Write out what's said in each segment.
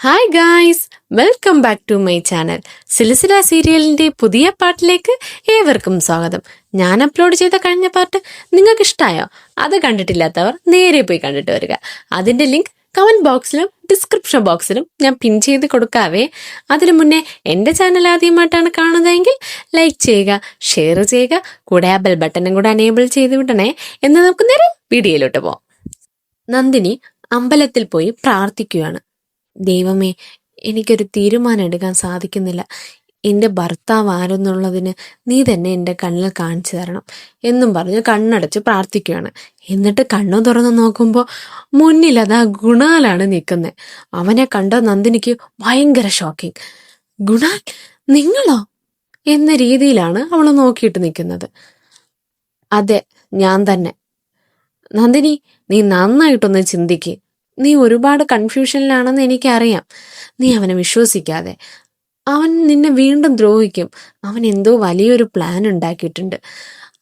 Hi guys welcome back to my channel Silsila സീരിയലിന്റെ പുതിയ പാട്ടിലേക്ക് ഏവർക്കും സ്വാഗതം ഞാൻ അപ്ലോഡ് ചെയ്ത കഴിഞ്ഞ പാട്ട് നിങ്ങൾക്ക് ഇഷ്ടമായോ അത് കണ്ടിട്ടില്ലാത്തവർ നേരെ പോയി കണ്ടിട്ട് വരിക. അതിന്റെ ലിങ്ക് കമന്റ് ബോക്സിലും ഡിസ്ക്രിപ്ഷൻ ബോക്സിലും ഞാൻ പിൻ ചെയ്ത് കൊടുക്കാവേ. അതിനു മുന്നേ എന്റെ ചാനൽ ആദ്യമായിട്ടാണ് കാണുന്നതെങ്കിൽ ലൈക്ക് ചെയ്യുക ഷെയർ ചെയ്യുക കൂടെ ആ ബെൽ ബട്ടനും കൂടെ അനേബിൾ ചെയ്ത് വിടണേ. എന്ന് നമുക്ക് നേരെ വീഡിയോയിലോട്ട് പോവാം. നന്ദിനി അമ്പലത്തിൽ പോയി പ്രാർത്ഥിക്കുകയാണ്. ദൈവമേ എനിക്കൊരു തീരുമാനം എടുക്കാൻ സാധിക്കുന്നില്ല. എന്റെ ഭർത്താവ് ആരെന്നുള്ളതിന് നീ തന്നെ എന്റെ കണ്ണിൽ കാണിച്ചു തരണം. എന്നും പറഞ്ഞ് കണ്ണടച്ച് പ്രാർത്ഥിക്കുകയാണ്. എന്നിട്ട് കണ്ണു തുറന്ന് നോക്കുമ്പോൾ മുന്നിൽ അതാ ഗുണാലാണ് നിൽക്കുന്നത് അവനെ കണ്ട നന്ദിനിക്ക് ഭയങ്കര ഷോക്കിംഗ് ഗുണാൽ നിങ്ങളോ? എന്ന രീതിയിലാണ് അവൾ നോക്കിയിട്ട് നിൽക്കുന്നത്. അതെ ഞാൻ തന്നെ. നന്ദിനി നീ നന്നായിട്ടൊന്ന് ചിന്തിക്ക്. നീ ഒരുപാട് കൺഫ്യൂഷനിലാണെന്ന് എനിക്കറിയാം. നീ അവനെ വിശ്വസിക്കാതെ. അവൻ നിന്നെ വീണ്ടും ദ്രോഹിക്കും. അവൻ എന്തോ വലിയൊരു പ്ലാൻ ഉണ്ടാക്കിയിട്ടുണ്ട്.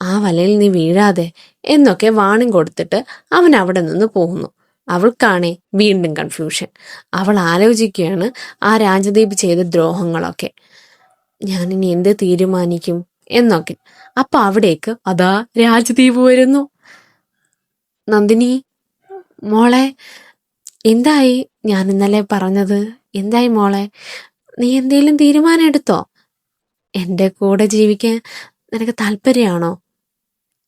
ആ വലയിൽ നീ വീഴാതെ എന്നൊക്കെ വാണിംഗ് കൊടുത്തിട്ട് അവൻ അവിടെ നിന്ന് പോകുന്നു. അവൾക്കാണേ വീണ്ടും കൺഫ്യൂഷൻ അവൾ ആലോചിക്കുകയാണ് ആ രാജദീപ് ചെയ്ത ദ്രോഹങ്ങളൊക്കെ. ഞാൻ ഇനി എന്ത് തീരുമാനിക്കും എന്നൊക്കെ. അപ്പൊ അവിടേക്ക് അതാ രാജദീപ് വരുന്നു. നന്ദിനി മോളെ എന്തായി ഞാൻ ഇന്നലെ പറഞ്ഞത്? എന്തായി മോളെ? നീ എന്തേലും തീരുമാനം എടുത്തോ എന്റെ കൂടെ ജീവിക്കാൻ നിനക്ക് താല്പര്യമാണോ?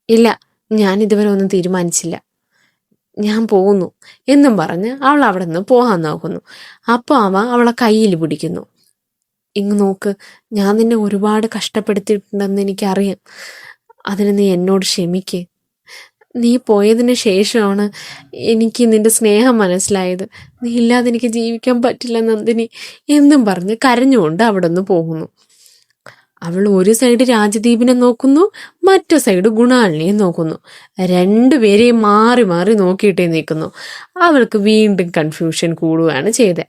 ഇല്ല ഞാൻ ഇതുവരെ ഒന്നും തീരുമാനിച്ചില്ല. ഞാൻ പോകുന്നു എന്നും പറഞ്ഞ് അവൾ അവിടെ നിന്ന് പോകാൻ നോക്കുന്നു. അപ്പോൾ അവ അവളെ കയ്യിൽ പിടിക്കുന്നു. ഇങ്ങ് നോക്ക് ഞാൻ നിന്നെ ഒരുപാട് കഷ്ടപ്പെടുത്തിയിട്ടുണ്ടെന്ന് എനിക്കറിയാം. അതിന് നീ എന്നോട് ക്ഷമിക്ക്. നീ പോയതിന് ശേഷമാണ് എനിക്ക് നിന്റെ സ്നേഹം മനസ്സിലായത്. നീ ഇല്ലാതെ എനിക്ക് ജീവിക്കാൻ പറ്റില്ല നന്ദിനി എന്നും പറഞ്ഞ് കരഞ്ഞുകൊണ്ട് അവിടെ നിന്ന് പോകുന്നു. അവൾ ഒരു സൈഡ് രാജദീപിനെ നോക്കുന്നു മറ്റു സൈഡ് ഗുണാളിനിയെ നോക്കുന്നു. രണ്ടുപേരെയും മാറി മാറി നോക്കിയിട്ടേ നിൽക്കുന്നു. അവൾക്ക് വീണ്ടും കൺഫ്യൂഷൻ കൂടുകയാണ് ചെയ്തത്.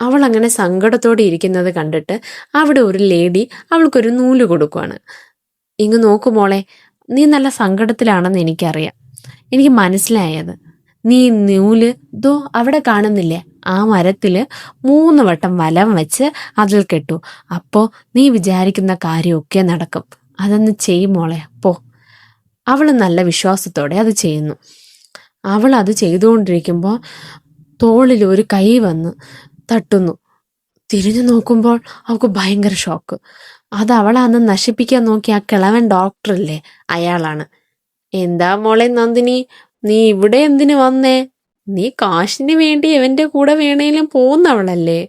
അവൾ അങ്ങനെ സങ്കടത്തോടെ ഇരിക്കുന്നത് കണ്ടിട്ട് അവിടെ ഒരു ലേഡി അവൾക്കൊരു നൂൽ കൊടുക്കുവാണ്. ഇങ്ങ് നോക്കു മോളെ നീ നല്ല സങ്കടത്തിലാണെന്ന് എനിക്കറിയാം. എനിക്ക് മനസ്സിലായത്. നീ നൂൽ ദോ അവിടെ കാണുന്നില്ലേ? ആ മരത്തിൽ മൂന്ന് വട്ടം വലം വെച്ച് അതിൽ കെട്ടു. അപ്പോൾ നീ വിചാരിക്കുന്ന കാര്യമൊക്കെ നടക്കും. അതൊന്ന് ചെയ്യും മോളെ പോ. അവൾ നല്ല വിശ്വാസത്തോടെ അത് ചെയ്യുന്നു. അവൾ അത് ചെയ്തുകൊണ്ടിരിക്കുമ്പോൾ തോളിൽ ഒരു കൈ വന്ന് തട്ടുന്നു. തിരിഞ്ഞു നോക്കുമ്പോൾ അവൾക്ക് ഭയങ്കര ഷോക്ക്. അത് അവളാന്ന് നശിപ്പിക്കാൻ നോക്കിയ ആ കിളവൻ ഡോക്ടറല്ലേ അയാളാണ്. എന്താ മോളെ നന്ദിനി? നീ ഇവിടെ എന്തിനു വന്നേ? നീ കാശിന് വേണ്ടി എവന്റെ കൂടെ വേണേലും പോകുന്നവളല്ലേ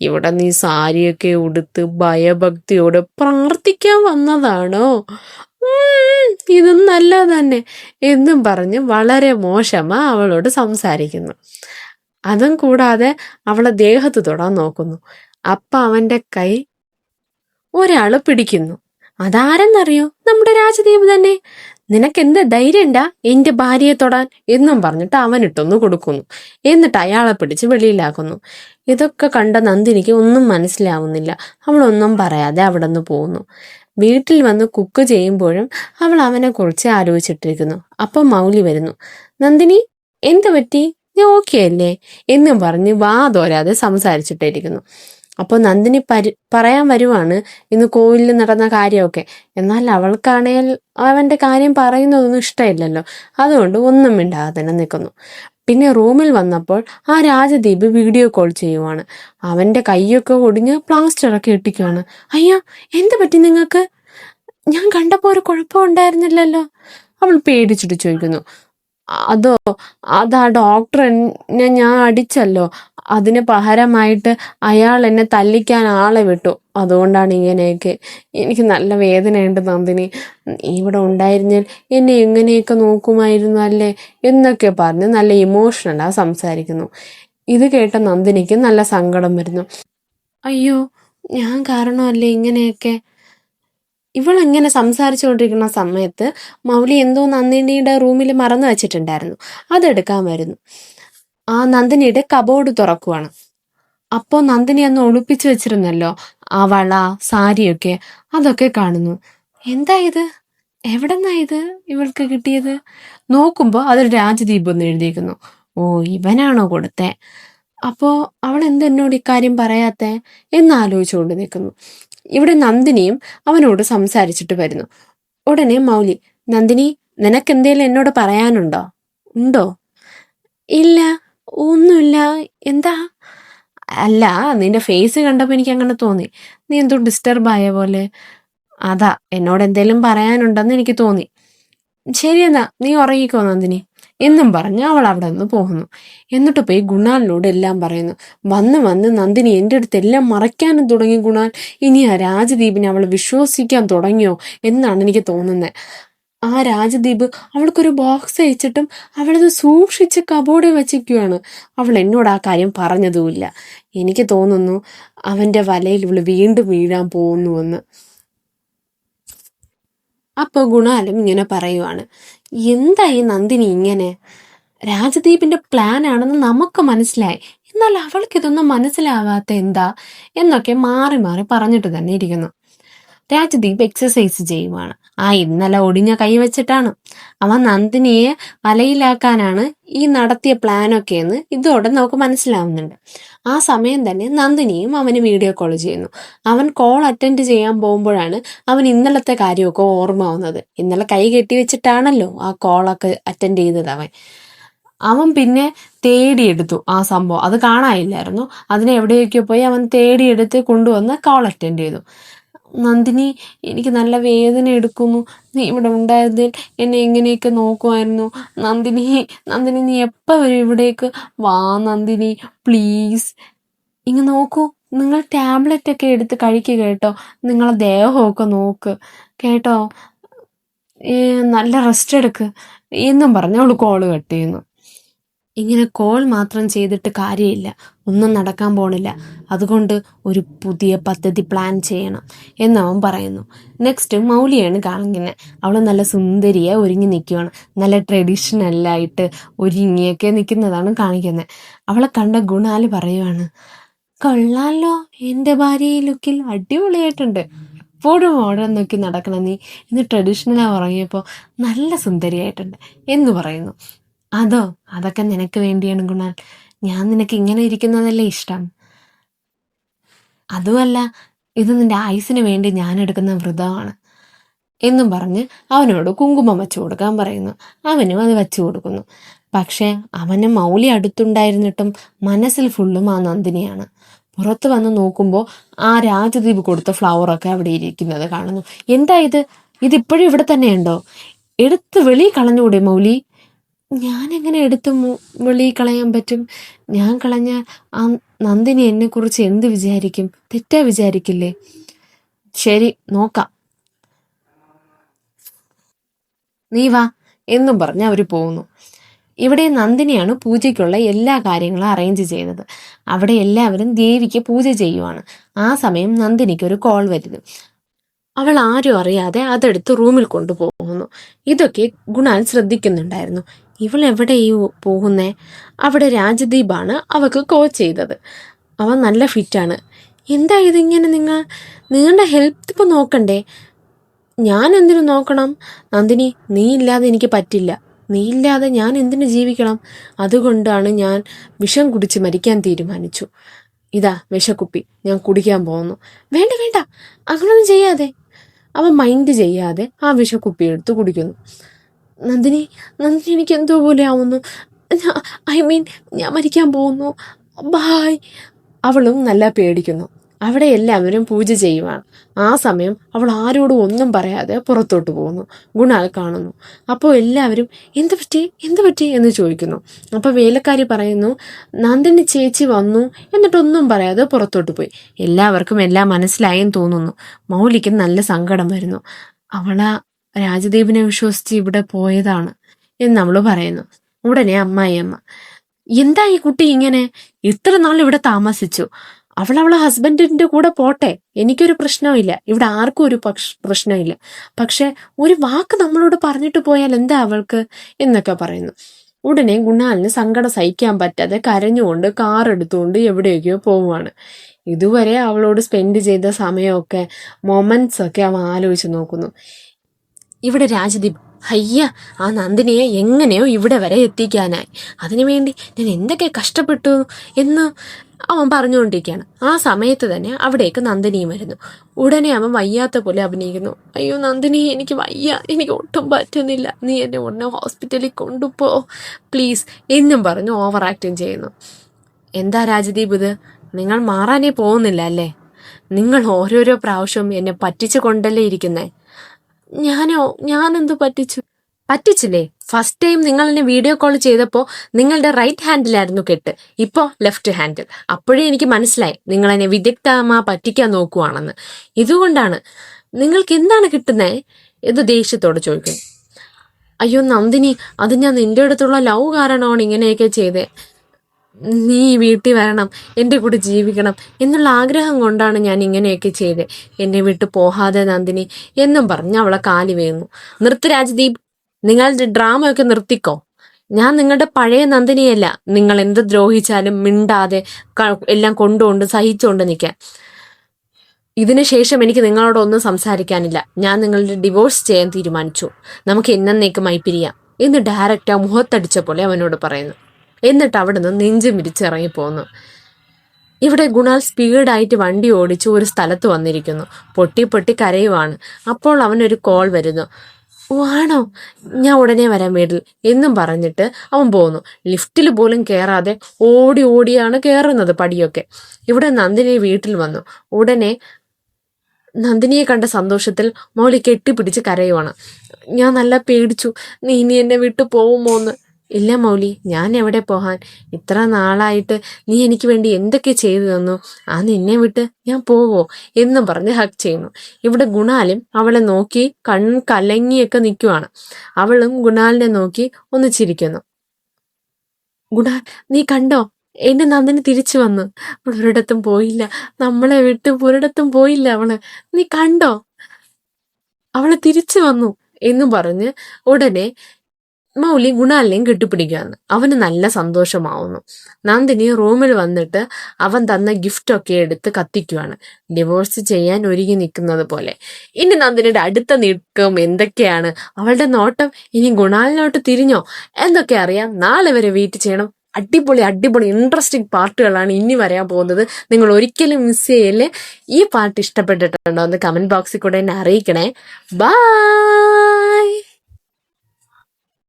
ഇവിടെ നീ സാരിയൊക്കെ ഉടുത്ത് ഭയഭക്തിയോടെ പ്രാർത്ഥിക്കാൻ വന്നതാണോ? ഇതും നല്ല തന്നെ എന്നും പറഞ്ഞ് വളരെ മോശമാ അവളോട് സംസാരിക്കുന്നു. അതും കൂടാതെ അവളെ ദേഹത്ത് തൊടാൻ നോക്കുന്നു. അപ്പ അവന്റെ കൈ ഒരാൾ പിടിക്കുന്നു. അതാരെന്നറിയോ? നമ്മുടെ രാജദീപ് തന്നെ. നിനക്ക് എന്ത് ധൈര്യണ്ടാ എന്റെ ഭാര്യയെ തൊടാൻ? എന്നും പറഞ്ഞിട്ട് അവനിട്ടൊന്ന് കൊടുക്കുന്നു. എന്നിട്ട് അയാളെ പിടിച്ച് വെളിയിലാക്കുന്നു. ഇതൊക്കെ കണ്ട നന്ദിനിക്ക് ഒന്നും മനസ്സിലാവുന്നില്ല. അവളൊന്നും പറയാതെ അവിടെ നിന്ന് പോകുന്നു വീട്ടിൽ വന്ന് കുക്ക് ചെയ്യുമ്പോഴും അവൾ അവനെ കുറിച്ച് ആലോചിച്ചിട്ടിരിക്കുന്നു. അപ്പം മൗലി വരുന്നു. നന്ദിനി എന്ത് പറ്റി? ഞാൻ ഓക്കെ അല്ലേ? എന്നും പറഞ്ഞ് വാ തോരാതെ സംസാരിച്ചിട്ടിരിക്കുന്നു അപ്പോൾ നന്ദിനി പരി പറയാൻ വരുവാണ് ഇന്ന് കോവിലിൽ നടന്ന കാര്യമൊക്കെ. എന്നാൽ അവൾക്കാണേൽ അവന്റെ കാര്യം പറയുന്നതൊന്നും ഇഷ്ടമില്ലല്ലോ. അതുകൊണ്ട് ഒന്നും മിണ്ടാതെ തന്നെ നിൽക്കുന്നു. പിന്നെ റൂമിൽ വന്നപ്പോൾ ആ രാജദീപ് വീഡിയോ കോൾ ചെയ്യുവാണ്. അവന്റെ കൈയൊക്കെ ഒടിഞ്ഞ് പ്ലാസ്റ്ററൊക്കെ ഇട്ടിക്കുവാണ് അയ്യോ എന്ത് പറ്റി നിങ്ങൾക്ക്? ഞാൻ കണ്ടപ്പോൾ ഒരു കുഴപ്പമുണ്ടായിരുന്നില്ലല്ലോ അവൾ പേടിച്ചിട്ട് ചോദിക്കുന്നു. അതോ അതാ ഡോക്ടർ എന്നെ ഞാൻ അടിച്ചല്ലോ. അതിന് പകരമായിട്ട് അയാൾ എന്നെ തല്ലിക്കാൻ ആളെ വിട്ടു. അതുകൊണ്ടാണ് ഇങ്ങനെയൊക്കെ. എനിക്ക് നല്ല വേദനയുണ്ട് നന്ദിനി. ഇവിടെ ഉണ്ടായിരുന്നാൽ എന്നെ എങ്ങനെയൊക്കെ നോക്കുമായിരുന്നു അല്ലേ? എന്നൊക്കെ പറഞ്ഞ് നല്ല ഇമോഷണലാ സംസാരിക്കുന്നു. ഇത് കേട്ട നന്ദിനിക്ക് നല്ല സങ്കടം വരുന്നു. അയ്യോ ഞാൻ കാരണമല്ലേ ഇങ്ങനെയൊക്കെ? ഇവളെങ്ങനെ സംസാരിച്ചുകൊണ്ടിരിക്കുന്ന സമയത്ത് മൗലി എന്തോ നന്ദിനിയുടെ റൂമിൽ മറന്നു വെച്ചിട്ടുണ്ടായിരുന്നു. അതെടുക്കാൻ വരുന്നു. ആ നന്ദിനിയുടെ കബോർഡ് തുറക്കുവാണ്. അപ്പോൾ നന്ദിനി അന്ന് ഒളിപ്പിച്ചു വെച്ചിരുന്നല്ലോ ആ വള സാരിയൊക്കെ അതൊക്കെ കാണുന്നു. എന്താ ഇത്? എവിടെന്നാ ഇത് ഇവൾക്ക് കിട്ടിയത്? നോക്കുമ്പോൾ അതൊരു രാജദീപ് എന്ന് എഴുതിയിരിക്കുന്നു. ഓ ഇവനാണോ കൊടുത്തേ? അപ്പോ അവൾ എന്തെന്നോട് ഇക്കാര്യം പറയാത്തേ? എന്നാലോചിച്ചുകൊണ്ട് നിൽക്കുന്നു. ഇവിടെ നന്ദിനിയും അവനോട് സംസാരിച്ചിട്ട് വരുന്നു. ഉടനെ മൗലി നന്ദിനി നിനക്ക് എന്തേലും എന്നോട് പറയാനുണ്ടോ? ഉണ്ടോ? ഇല്ല ഒന്നുമില്ല. എന്താ? അല്ല നിന്റെ ഫേസ് കണ്ടപ്പോൾ എനിക്ക് അങ്ങനെ തോന്നി. നീ എന്തോ ഡിസ്റ്റർബ് ആയ പോലെ. അതാ എന്നോട് എന്തേലും പറയാനുണ്ടെന്ന് എനിക്ക് തോന്നി. ശരിയെന്നാ നീ ഉറങ്ങിക്കോ നന്ദിനി. എന്നും പറഞ്ഞ് അവൾ അവിടെ നിന്ന് പോകുന്നു. എന്നിട്ട് പോയി ഗുണാലിനോട് എല്ലാം പറയുന്നു. വന്ന് വന്ന് നന്ദിനി എന്റെ അടുത്ത് എല്ലാം മറയ്ക്കാനും തുടങ്ങി ഗുണാൽ. ഇനി ആ രാജദീപിനെ അവൾ വിശ്വസിക്കാൻ തുടങ്ങിയോ എന്നാണ് എനിക്ക് തോന്നുന്നത് ആ രാജദീപ് അവൾക്കൊരു ബോക്സ് അയച്ചിട്ടും അവളത് സൂക്ഷിച്ച് കബോർഡിൽ വച്ചിരിക്കുകയാണ് അവൾ എന്നോട് ആ കാര്യം പറഞ്ഞതുമില്ല. എനിക്ക് തോന്നുന്നു അവന്റെ വലയിൽ ഇവൾ വീണ്ടും വീഴാൻ പോകുന്നുവെന്ന്. അപ്പോൾ ഗുണാലും ഇങ്ങനെ പറയുവാണ്. എന്താ ഈ നന്ദിനി ഇങ്ങനെ? രാജദീപിന്റെ പ്ലാൻ ആണെന്ന് നമുക്ക് മനസ്സിലായി. എന്നാൽ അവൾക്ക് ഇതൊന്നും മനസ്സിലാവാത്ത എന്താ? എന്നൊക്കെ മാറി മാറി പറഞ്ഞിട്ട് തന്നെ ഇരിക്കുന്നു. രാജദീപ് എക്സസൈസ് ചെയ്യുവാണ്. ആ ഇന്നലെ ഒടിഞ്ഞ കൈവച്ചിട്ടാണ് അവൻ നന്ദിനിയെ വലയിലാക്കാനാണ് ഈ നടത്തിയ പ്ലാനൊക്കെ എന്ന് ഇതോടെ നമുക്ക് മനസ്സിലാവുന്നുണ്ട്. ആ സമയം തന്നെ നന്ദിനിയും അവന് വീഡിയോ കോൾ ചെയ്യുന്നു. അവൻ കോൾ അറ്റൻഡ് ചെയ്യാൻ പോകുമ്പോഴാണ് അവൻ ഇന്നലത്തെ കാര്യമൊക്കെ ഓർമ്മ വന്നത്. ഇന്നലെ കൈ കെട്ടി വെച്ചിട്ടാണല്ലോ ആ കോളൊക്കെ അറ്റൻഡ് ചെയ്തത് അവൻ. അവൻ പിന്നെ തേടിയെടുത്തു ആ സംഭവം. അത് കാണാനില്ലായിരുന്നു. അതിനെ എവിടെയൊക്കെ പോയി അവൻ തേടിയെടുത്ത് കൊണ്ടുവന്ന് കോൾ അറ്റൻഡ് ചെയ്തു. നന്ദിനി എനിക്ക് നല്ല വേദന എടുക്കുന്നു. നീ ഇവിടെ ഉണ്ടായതിൽ എന്നെ എങ്ങനെയൊക്കെ നോക്കുമായിരുന്നു. നന്ദിനി നന്ദിനി നീ എപ്പോൾ വരും ഇവിടേക്ക്? വാ നന്ദിനി പ്ലീസ് ഇങ്ങ് നോക്കൂ നിങ്ങൾ ടാബ്ലറ്റ് ഒക്കെ എടുത്ത് കഴിക്കുക കേട്ടോ. നിങ്ങളെ ദേഹമൊക്കെ നോക്ക്. കേട്ടോ? നല്ല റെസ്റ്റ് എടുക്ക്. എന്നും പറഞ്ഞ് അവൾ കോൾ കട്ട് ചെയ്യുന്നു. ഇങ്ങനെ കോൾ മാത്രം ചെയ്തിട്ട് കാര്യമില്ല. ഒന്നും നടക്കാൻ പോണില്ല. അതുകൊണ്ട് ഒരു പുതിയ പദ്ധതി പ്ലാൻ ചെയ്യണം എന്നവൻ പറയുന്നു. നെക്സ്റ്റ് മൗലിയാണ് കാണിക്കുന്നത് അവൾ നല്ല സുന്ദരിയെ ഒരുങ്ങി നിൽക്കുകയാണ് നല്ല ട്രഡീഷണലായിട്ട് ഒരുങ്ങിയൊക്കെ നിൽക്കുന്നതാണ് കാണിക്കുന്നത്. അവളെ കണ്ട ഗുണാൽ പറയുവാണ് കൊള്ളാലോ എന്റെ ഭാര്യ ഈ ലുക്കിൽ അടിപൊളിയായിട്ടുണ്ട്. എപ്പോഴും മോഡേൺ നോക്കി നടക്കണം നീ. ഇന്ന് ട്രഡീഷണലാണ് ഉറങ്ങിയപ്പോൾ നല്ല സുന്ദരിയായിട്ടുണ്ട് എന്ന് പറയുന്നു. അതോ? അതൊക്കെ നിനക്ക് വേണ്ടിയാണ് ഗുണാൽ. ഞാൻ നിനക്ക് ഇങ്ങനെ ഇരിക്കുന്നതല്ലേ ഇഷ്ടം. അതുമല്ല ഇത് നിന്റെ ആയുസിന് വേണ്ടി ഞാൻ എടുക്കുന്ന വ്രതമാണ് എന്നും പറഞ്ഞ് അവനോട് കുങ്കുമം വെച്ചു കൊടുക്കാൻ പറയുന്നു. അവനും അത് വെച്ചു കൊടുക്കുന്നു. പക്ഷേ അവന് മൗലി അടുത്തുണ്ടായിരുന്നിട്ടും മനസ്സിൽ ഫുള്ളും ആ നന്ദിനിയാണ്. പുറത്ത് വന്ന് നോക്കുമ്പോൾ ആ രാജദ്വീപ് കൊടുത്ത ഫ്ലവറൊക്കെ അവിടെ ഇരിക്കുന്നത് കാണുന്നു. എന്താ ഇത്? ഇതിപ്പോഴും ഇവിടെ തന്നെയുണ്ടോ? എടുത്ത് വെളി കളഞ്ഞൂടെ മൗലി? ഞാൻ എങ്ങനെ എടുത്ത് മുള്ളി കളയാൻ പറ്റും? ഞാൻ കളഞ്ഞ ആ നന്ദിനി എന്നെക്കുറിച്ച് എന്ത് വിചാരിക്കും? തെറ്റാ വിചാരിക്കില്ലേ? ശരി നോക്കാം. നീ വാ എന്നും പറഞ്ഞ് അവർ പോകുന്നു ഇവിടെ നന്ദിനിയാണ് പൂജയ്ക്കുള്ള എല്ലാ കാര്യങ്ങളും അറേഞ്ച് ചെയ്തത് അവിടെ എല്ലാവരും ദേവിക്ക് പൂജ ചെയ്യുവാണ്. ആ സമയം നന്ദിനിക്ക് ഒരു കോൾ വരുന്നു. അവൾ ആരും അറിയാതെ അതെടുത്ത് റൂമിൽ കൊണ്ടുപോകുന്നു. ഇതൊക്കെ ഗുണാൽ ശ്രദ്ധിക്കുന്നുണ്ടായിരുന്നു. ഇവൾ എവിടെ ഈ പോകുന്നേ? അവിടെ രാജദീപാണ് അവൾക്ക് കോച്ച് ചെയ്തത്. അവൻ നല്ല ഫിറ്റാണ് എന്താ ഇതിങ്ങനെ നിങ്ങൾ നിങ്ങളുടെ ഹെൽത്ത് ഇപ്പം നോക്കണ്ടേ? ഞാൻ എന്തിനു നോക്കണം? നന്ദിനി നീ ഇല്ലാതെ എനിക്ക് പറ്റില്ല. നീ ഇല്ലാതെ ഞാൻ എന്തിനു ജീവിക്കണം? അതുകൊണ്ടാണ് ഞാൻ വിഷം കുടിച്ച് മരിക്കാൻ തീരുമാനിച്ചു. ഇതാ വിഷക്കുപ്പി ഞാൻ കുടിക്കാൻ പോകുന്നു. വേണ്ട വേണ്ട. അങ്ങനൊന്നും ചെയ്യാതെ. അവ മൈൻഡ് ചെയ്യാതെ ആ വിഷക്കുപ്പി എടുത്ത് കുടിക്കുന്നു. നന്ദിനി നന്ദിനി എനിക്ക് എന്തോ പോലെ ആവുന്നു ഐ മീൻ ഞാൻ മരിക്കാൻ പോകുന്നു. ബായ്. അവളും നല്ല പേടിക്കുന്നു. അവിടെ എല്ലാവരും പൂജ ചെയ്യുവാണ്. ആ സമയം അവൾ ആരോടും ഒന്നും പറയാതെ പുറത്തോട്ട് പോകുന്നു. ഗുണാൽ കാണുന്നു. അപ്പോൾ എല്ലാവരും എന്ത് പറ്റി? എന്ത് പറ്റി? എന്ന് ചോദിക്കുന്നു. അപ്പോൾ വേലക്കാരി പറയുന്നു നന്ദിനി ചേച്ചി വന്നു. എന്നിട്ടൊന്നും പറയാതെ പുറത്തോട്ട് പോയി. എല്ലാവർക്കും എല്ലാം മനസ്സിലായെന്ന് തോന്നുന്നു. മൗലിക്ക് നല്ല സങ്കടം വരുന്നു. അവളാ രാജദീപിനെ വിശ്വസിച്ച് ഇവിടെ പോയതാണ് എന്ന് നമ്മൾ പറയുന്നു. ഉടനെ അമ്മായിയമ്മ എന്താ ഈ കുട്ടി ഇങ്ങനെ? ഇത്ര നാൾ ഇവിടെ താമസിച്ചു. അവൾ അവളെ ഹസ്ബൻഡിന്റെ കൂടെ പോട്ടെ. എനിക്കൊരു പ്രശ്നമില്ല ഇവിടെ ആർക്കും ഒരു പക്ഷ പ്രശ്നമില്ല പക്ഷെ ഒരു വാക്ക് നമ്മളോട് പറഞ്ഞിട്ട് പോയാൽ എന്താ അവൾക്ക്? എന്നൊക്കെ പറയുന്നു. ഉടനെ ഗുണാലിന് സങ്കടം സഹിക്കാൻ പറ്റാതെ കരഞ്ഞുകൊണ്ട് കാർ എടുത്തുകൊണ്ട് എവിടെയൊക്കെയോ പോവുകയാണ്. ഇതുവരെ അവളോട് സ്പെൻഡ് ചെയ്ത സമയമൊക്കെ മൊമെന്റ്സ് ഒക്കെ അവൻ ആലോചിച്ച് നോക്കുന്നു. ഇവിടെ രാജദീപ്. അയ്യ ആ നന്ദിനിയെ എങ്ങനെയോ ഇവിടെ വരെ എത്തിക്കാനായി. അതിനുവേണ്ടി ഞാൻ എന്തൊക്കെ കഷ്ടപ്പെട്ടു എന്ന് അവൻ പറഞ്ഞുകൊണ്ടിരിക്കുകയാണ്. ആ സമയത്ത് തന്നെ അവിടേക്ക് നന്ദിനിയും വരുന്നു. ഉടനെ അവൻ വയ്യാത്ത പോലെ അഭിനയിക്കുന്നു. അയ്യോ നന്ദിനി എനിക്ക് വയ്യ. എനിക്ക് ഒട്ടും പറ്റുന്നില്ല. നീ എന്നെ ഉടനെ ഹോസ്പിറ്റലിൽ കൊണ്ടുപോ. പ്ലീസ് എന്നും പറഞ്ഞു ഓവർ ആക്ടിങ് ചെയ്യുന്നു. എന്താ രാജദീപ് ഇത്? നിങ്ങൾ മാറാനേ പോകുന്നില്ല അല്ലേ? നിങ്ങൾ ഓരോരോ പ്രാവശ്യവും എന്നെ പറ്റിച്ചു കൊണ്ടല്ലേ ഇരിക്കുന്നേ? ഞാനോ ഞാൻ എന്ത് പറ്റിച്ചു? പറ്റിച്ചില്ലേ? ഫസ്റ്റ് ടൈം നിങ്ങൾ എന്നെ വീഡിയോ കോൾ ചെയ്തപ്പോൾ നിങ്ങളുടെ റൈറ്റ് ഹാൻഡിലായിരുന്നു കെട്ട്. ഇപ്പോ ലെഫ്റ്റ് ഹാൻഡിൽ അപ്പോഴേ എനിക്ക് മനസ്സിലായി നിങ്ങൾ എന്നെ വിദഗ്ധമാ പറ്റിക്കാൻ നോക്കുവാണെന്ന്. ഇതുകൊണ്ടാണ് നിങ്ങൾക്ക് എന്താണ് കിട്ടുന്നത് എന്ന് ദേഷ്യത്തോടെ ചോദിക്കുന്നു. അയ്യോ നന്ദിനി അത് ഞാൻ നിന്റെ അടുത്തുള്ള ലവ് കാരണമാണ് ഇങ്ങനെയൊക്കെ ചെയ്തേ. നീ വീട്ടിൽ വരണം എന്റെ കൂടെ ജീവിക്കണം എന്നുള്ള ആഗ്രഹം കൊണ്ടാണ് ഞാൻ ഇങ്ങനെയൊക്കെ ചെയ്തത് എന്നെ വിട്ടു പോഹാതെ നന്ദിനി എന്നും പറഞ്ഞ് അവളെ കാലി വീഴുന്നു നിർത്ത് രാജ്ദീപ് നിങ്ങളുടെ ഡ്രാമയൊക്കെ നിർത്തിക്കോ? ഞാൻ നിങ്ങളുടെ പഴയ നന്ദിനിയല്ല. നിങ്ങൾ എന്ത് ദ്രോഹിച്ചാലും മിണ്ടാതെ എല്ലാം കൊണ്ടുകൊണ്ട് സഹിച്ചുകൊണ്ട് നിൽക്കാൻ. ഇതിനു ശേഷം എനിക്ക് നിങ്ങളോടൊന്നും സംസാരിക്കാനില്ല. ഞാൻ നിങ്ങളുടെ ഡിവോഴ്സ് ചെയ്യാൻ തീരുമാനിച്ചു. നമുക്ക് എന്നേക്കുമായി പിരിയാം. എന്ന് ഡയറക്റ്റ് ആ മുഖത്തടിച്ച പോലെ അവനോട് പറയുന്നു. എന്നിട്ട് അവിടെ നിന്ന് നെഞ്ചു മിരിച്ചിറങ്ങിപ്പോന്നു. ഇവിടെ ഗുണാൽ സ്പീഡായിട്ട് വണ്ടി ഓടിച്ച് ഒരു സ്ഥലത്ത് വന്നിരിക്കുന്നു. പൊട്ടി പൊട്ടി കരയുവാണ്. അപ്പോൾ അവനൊരു കോൾ വരുന്നു. "ഓ, ആണോ? ഞാൻ ഉടനെ വരാൻ വീട്ടിൽ എന്നും പറഞ്ഞിട്ട് അവൻ പോകുന്നു ലിഫ്റ്റിൽ പോലും കയറാതെ ഓടി ഓടിയാണ് കയറുന്നത് പടിയൊക്കെ. ഇവിടെ നന്ദിനി വീട്ടിൽ വന്നു. ഉടനെ നന്ദിനിയെ കണ്ട സന്തോഷത്തിൽ മോളി കെട്ടിപ്പിടിച്ച് കരയുവാണ്. ഞാൻ നല്ല പേടിച്ചു. നീ ഇനി എന്നെ വിട്ടു പോവുമോന്ന്? ഇല്ല മൗലി ഞാൻ എവിടെ പോകാൻ? ഇത്ര നാളായിട്ട് നീ എനിക്ക് വേണ്ടി എന്തൊക്കെ ചെയ്തു തന്നു? ആ നിന്നെ വിട്ട് ഞാൻ പോവോ? എന്ന് പറഞ്ഞ് ഹക്ക് ചെയ്യുന്നു. ഇവിടെ ഗുണാലും അവളെ നോക്കി കൺ കലങ്ങിയൊക്കെ നിൽക്കുവാണ് അവളും ഗുണാലിനെ നോക്കി ഒന്ന് ചിരിക്കുന്നു. ഗുണാൽ നീ കണ്ടോ? എന്റെ നന്ദിനി തിരിച്ചു വന്നു. ഒരിടത്തും പോയില്ല. നമ്മളെ വിട്ട് ഒരിടത്തും പോയില്ല അവൾ. നീ കണ്ടോ? അവൾ തിരിച്ചു വന്നു എന്ന് പറഞ്ഞ് ഉടനെ മൗലി ഗുണാലിനെയും കെട്ടിപ്പിടിക്കുകയാണ് അവന് നല്ല സന്തോഷമാവുന്നു. നന്ദിനി റൂമിൽ വന്നിട്ട് അവൻ തന്ന ഗിഫ്റ്റൊക്കെ എടുത്ത് കത്തിക്കുവാണ്. ഡിവോഴ്സ് ചെയ്യാൻ ഒരുങ്ങി നിൽക്കുന്നത് പോലെ. ഇനി നന്ദിനിയുടെ അടുത്ത നീക്കം എന്തൊക്കെയാണ്? അവളുടെ നോട്ടം ഇനി ഗുണാലിനോട്ട് തിരിഞ്ഞോ? എന്തൊക്കെ അറിയാം നാളെ വരെ വെയിറ്റ് ചെയ്യണം. അടിപൊളി അടിപൊളി ഇൻട്രസ്റ്റിംഗ് പാർട്ടുകളാണ് ഇനി വരാൻ പോകുന്നത്. നിങ്ങൾ ഒരിക്കലും മിസ് ചെയ്യല്ലേ? ഈ പാർട്ട് ഇഷ്ടപ്പെട്ടിട്ടുണ്ടോ എന്ന് കമന്റ് ബോക്സിൽ കൂടെ എന്നെ അറിയിക്കണേ. ബൈ